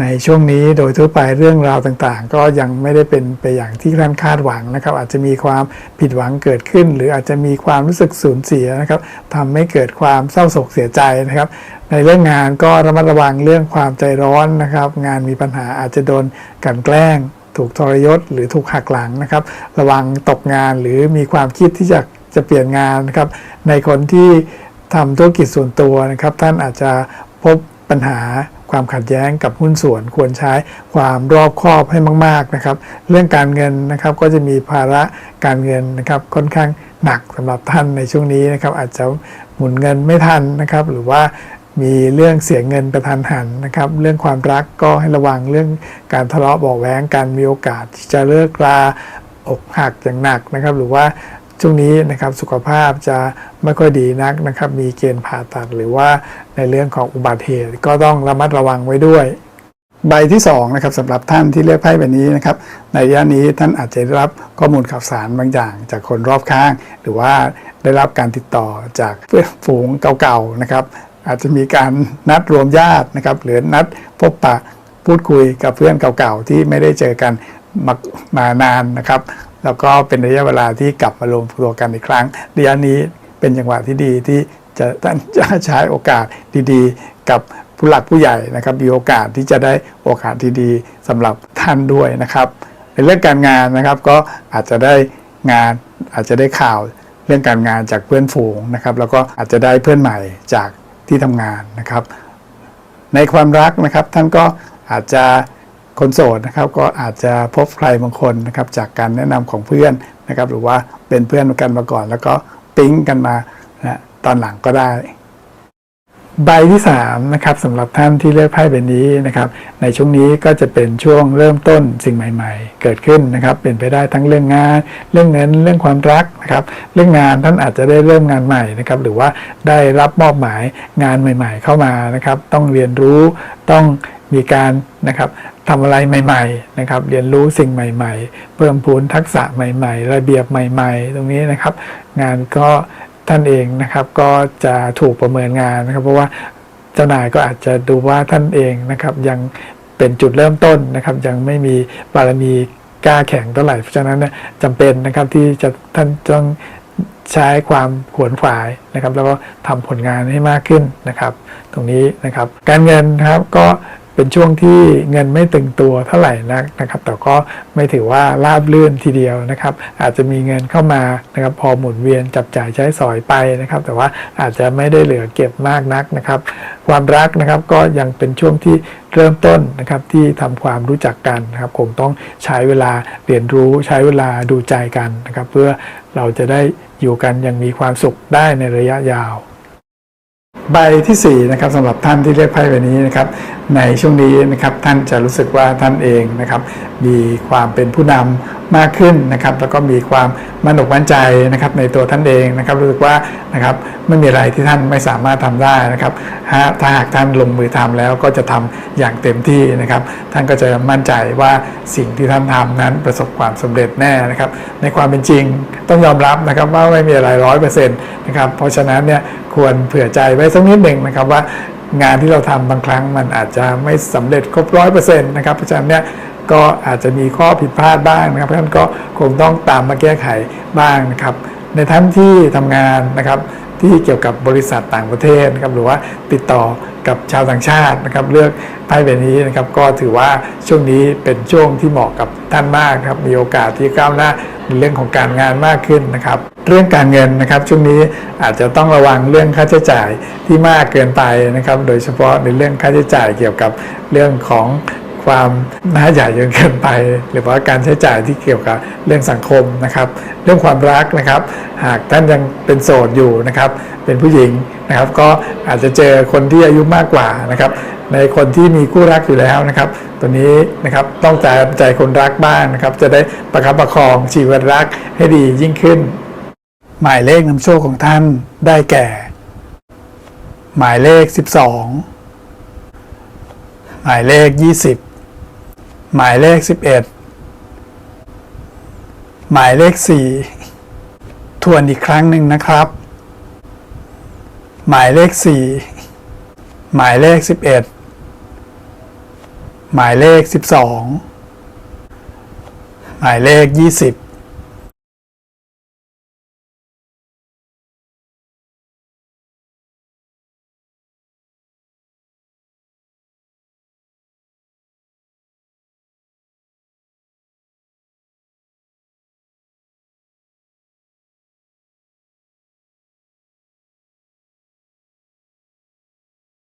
ในช่วงนี้โดยทั่วไปเรื่องราวต่างๆ ก็ยังไม่ได้เป็นไปอย่างที่ท่านคาดหวังนะครับ อาจจะมีความผิดหวังเกิดขึ้น หรืออาจจะมีความรู้สึกสูญเสียนะครับทำให้เกิดความเศร้าโศกเสียใจนะครับ ในเรื่องงานก็ระมัดระวังเรื่องความใจร้อนนะครับ งานมีปัญหาอาจจะโดนกันแกล้ง ถูกทรยศ หรือถูกหักหลังนะครับ ระวังตกงานหรือมีความคิดที่จะจะเปลี่ยนงานนะครับ ในคนที่ทำธุรกิจส่วนตัวนะครับ ท่านอาจจะพบปัญหา ความขัดแย้งกับหุ้นส่วนควรใช้ความรอบคอบให้มาก ๆนะครับ เรื่องการเงินนะครับก็จะมีภาระการเงินนะครับค่อนข้างหนักสำหรับท่านในช่วงนี้นะครับอาจจะหมุนเงินไม่ทันนะครับ หรือว่ามีเรื่องเสียเงินกระทันหันนะครับ เรื่องความรักก็ให้ระวังเรื่องการทะเลาะเบาะแว้งการมีโอกาสที่จะเลิกราอกหักอย่างหนักนะครับ หรือว่า ช่วงนี้นะครับสุขภาพจะไม่ค่อยดีนักนะครับ มีเกณฑ์ผ่าตัดหรือว่าในเรื่องของอุบัติเหตุก็ต้องระมัดระวังไว้ด้วยใบที่2นะครับสำหรับท่านที่เลือกไพ่ใบนี้นะครับในระยะนี้ท่านอาจจะได้รับข้อมูลข่าวสารบางอย่าง จากคนรอบข้าง หรือว่าได้รับการติดต่อจากเพื่อนฝูงเก่าๆนะครับ อาจจะมีการนัดรวมญาตินะครับหรือนัดพบปะพูดคุยกับเพื่อนเก่าๆที่ไม่ได้เจอกันมามานานนะครับ แล้วก็เป็นระยะเวลาที่กลับมารวมตัวกันอีกครั้งระยะนี้เป็นจังหวะที่ดีที่จะท่านจะใช้โอกาสดีๆ กับผู้หลักผู้ใหญ่นะครับ มีโอกาสที่จะได้โอกาสที่ดีสำหรับท่านด้วยนะครับ ในเรื่องการงานนะครับก็อาจจะได้งานอาจจะได้ข่าวเรื่องการงานจากเพื่อนฝูงนะครับ แล้วก็อาจจะได้เพื่อนใหม่จากที่ทำงานนะครับ ในความรักนะครับท่านก็อาจจะ คนโสดนะครับก็อาจจะพบใครบางคนนะครับจากการแนะนำของเพื่อนนะครับหรือว่าเป็นเพื่อนกันมาก่อน แล้วก็ปิ๊งกันมานะตอนหลังก็ได้ ใบที่3นะครับสำหรับท่านที่เลือกไพ่ใบนี้นะครับในช่วงนี้ก็จะเป็นช่วงเริ่มต้นสิ่งใหม่ ๆ เกิดขึ้นนะครับเป็นไปได้ทั้งเรื่องงาน เรื่องเงินเรื่องความรักนะครับเรื่องงานท่านอาจจะได้เริ่มงานใหม่นะครับหรือว่าได้รับมอบหมายงานใหม่ ๆ เข้ามานะครับต้องเรียนรู้ต้อง มีการนะครับทำอะไรใหม่ๆนะครับเรียนรู้สิ่งใหม่ ๆ เพิ่มพูนทักษะใหม่ ๆ ระเบียบใหม่ ๆ ตรงนี้นะครับ งานก็ท่านเองนะครับก็จะถูกประเมินงานนะครับ เพราะว่าเจ้านายก็อาจจะดูว่าท่านเองนะครับยังเป็นจุดเริ่มต้นนะครับ ยังไม่มีบารมีกล้าแข็งเท่าไหร่เพราะฉะนั้นเนี่ยจำเป็นนะครับที่จะท่านต้องใช้ความขวนขวายนะครับ แล้วก็ทำผลงานให้มากขึ้นนะครับ ตรงนี้นะครับ การเงินนะครับก็ เป็นช่วงที่เงินไม่ตึงตัวเท่าไหร่นักนะครับ แต่ก็ไม่ถือว่าราบลื่นทีเดียวนะครับ อาจจะมีเงินเข้ามานะครับพอหมุนเวียนจับจ่ายใช้สอยไปนะครับ แต่ว่าอาจจะไม่ได้เหลือเก็บมากนักนะครับ ความรักนะครับก็ยังเป็นช่วงที่เริ่มต้นนะครับที่ทำความรู้จักกันนะครับคงต้องใช้เวลาเรียนรู้ใช้เวลาดูใจกันนะครับ เพื่อเราจะได้อยู่กันอยังมีความสุขได้ในระยะยาว ใบที่4นะครับสำหรับท่านที่เลือกไพ่ใบนี้นะครับในช่วงนี้นะครับท่านจะรู้สึกว่าท่านเองนะครับมีความเป็นผู้นำมากขึ้นนะครับแล้วก็มีความมั่นอกมั่นใจนะครับในตัวท่านเองนะครับรู้สึกว่านะครับไม่มีอะไรที่ท่านไม่สามารถทำได้นะครับถ้าหากท่านลงมือทำแล้วก็จะทำอย่างเต็มที่นะครับท่านก็จะมั่นใจว่าสิ่งที่ท่านทำนั้นประสบความสำเร็จแน่นะครับในความเป็นจริงต้องยอมรับนะครับว่าไม่มีอะไรร้อยเปอร์เซ็นต์นะครับเพราะฉะนั้นเนี่ย ควรเผื่อใจไว้สักนิดหนึ่งนะครับว่างานที่เราทำบางครั้งมันอาจจะไม่สำเร็จครบร้อยเปอร์เซ็นต์นะครับเพราะฉะนั้นเนี่ยก็อาจจะมีข้อผิดพลาดบ้างนะครับเพราะฉะนั้นก็คงต้องตามมาแก้ไขบ้างนะครับ ในท่านที่ทำงานนะครับที่เกี่ยวกับบริษัทต่างประเทศนะครับหรือว่าติดต่อกับชาวต่างชาตินะครับเลือกไพ่ใบนี้นะครับก็ถือว่าช่วงนี้เป็นช่วงที่เหมาะกับท่านมากครับมีโอกาสที่ก้าวหน้าในเรื่องของการงานมากขึ้นนะครับเรื่องการเงินนะครับช่วงนี้อาจจะต้องระวังเรื่องค่าใช้จ่ายที่มากเกินไปนะครับโดยเฉพาะในเรื่องค่าใช้จ่ายเกี่ยวกับเรื่องของ ความน่าใหญ่จนเกินไป หรือว่าการใช้จ่ายที่เกี่ยวกับเรื่องสังคมนะครับ เรื่องความรักนะครับ หากท่านยังเป็นโสดอยู่นะครับ เป็นผู้หญิงนะครับ ก็อาจจะเจอคนที่อายุมากกว่านะครับ ในคนที่มีคู่รักอยู่แล้วนะครับ ตัวนี้นะครับต้องใจใจคนรักบ้างนะครับ จะได้ประคับประคองชีวิตรักให้ดียิ่งขึ้น หมายเลขนำโชคของท่านได้แก่ หมายเลข 12 หมายเลข 20 หมายเลข 11 หมายเลข 4 ทวนอีกครั้งหนึ่งนะครับ หมายเลข 4 หมายเลข 11 หมายเลข 12 หมายเลข 20